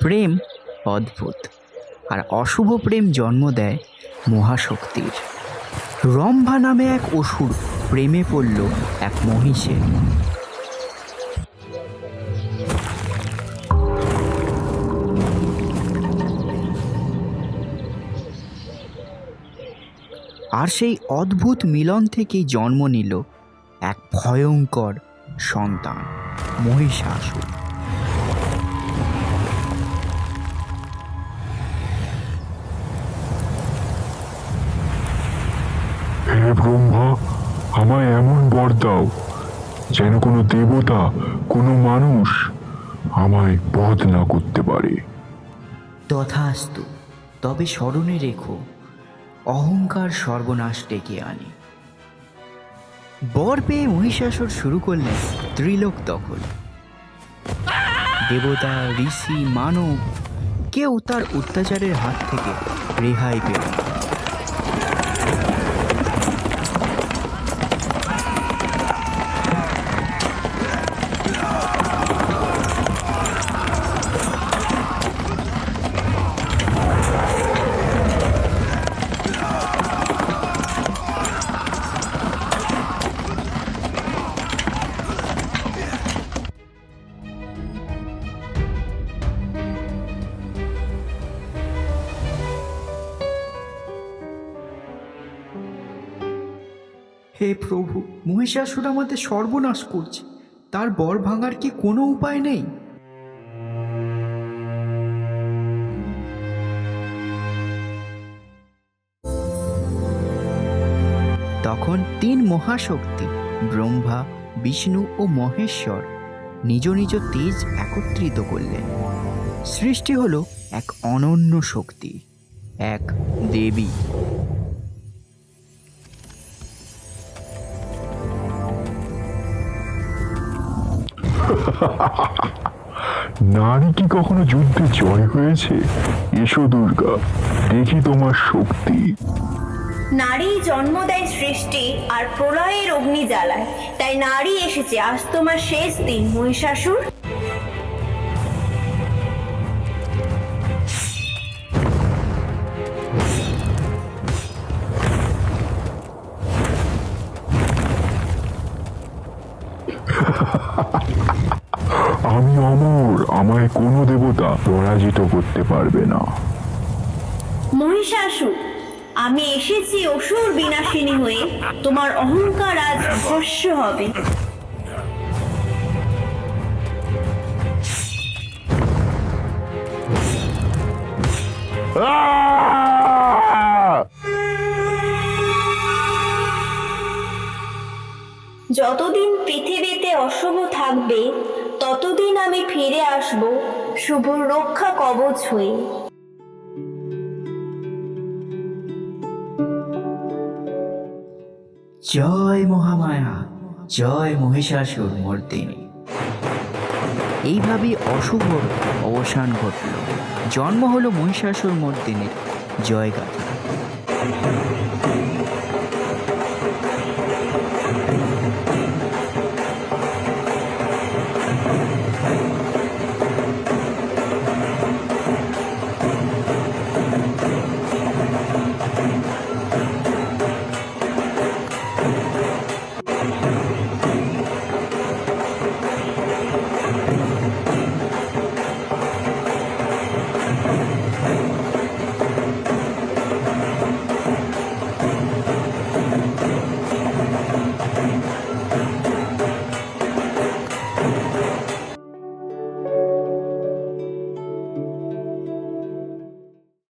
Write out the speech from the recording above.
প্রেম অদ্ভুত। আর অশুভ প্রেম জন্ম দেয় মহাশক্তির। রম্ভা নামে এক অসুর প্রেমে পড়ল এক মহিষের আর সেই অদ্ভুত মিলন থেকেই জন্ম নিল এক ভয়ঙ্কর সন্তান, মহিষাসুর। ব্রহ্মা, আমায় এমন বর দাও যেন কোনো দেবতা, কোনো মানুষ আমায় বধ না করতে পারে। তথাস্তু, তবে স্মরণে রেখো, অহংকার সর্বনাশ ডেকে আনে। বর পেয়ে মহিষাসুর শুরু করলেন ত্রিলোক দখল। দেবতা, ঋষি, মানব, কেউ তার অত্যাচারের হাত থেকে রেহাই পেল না। হে প্রভু, মহিষাসুর আমাদের সর্বনাশ করছে। তার বর ভাঙার কি কোনো উপায় নেই? তখন তিন মহাশক্তি, ব্রহ্মা, বিষ্ণু ও মহেশ্বর, নিজ নিজ তেজ একত্রিত করলেন। সৃষ্টি হলো এক অনন্য শক্তি, এক দেবী। নারী কি কখনো যুদ্ধে জয় হয়েছে? এসো দুর্গা, দেখি তোমার শক্তি। নারী জন্ম দেয় সৃষ্টি আর প্রলয়ের অগ্নি জ্বালায়। তাই নারী এসেছে, আজ তোমার শেষ দিন, মহিষাসুর। আমি অমর, আমায় কোনো দেবতা পরাজিত করতে পারবে না। মহিষাসুর আমি এসেছি অসুর বিনাশিনী হয়ে। তোমার অহংকার আজ ভস্য হবে। যতদিন পৃথিবীতে অশুভ থাকবে আমি ফিরে আসব শুভ রক্ষা কবচ হয়ে। জয় মহামায়া, জয় মহিষাসুর মর্দিনী। এইভাবেই অশুভ অবসান ঘটল। জন্ম হলো মহিষাসুর মর্দিনীর জয়গাথা।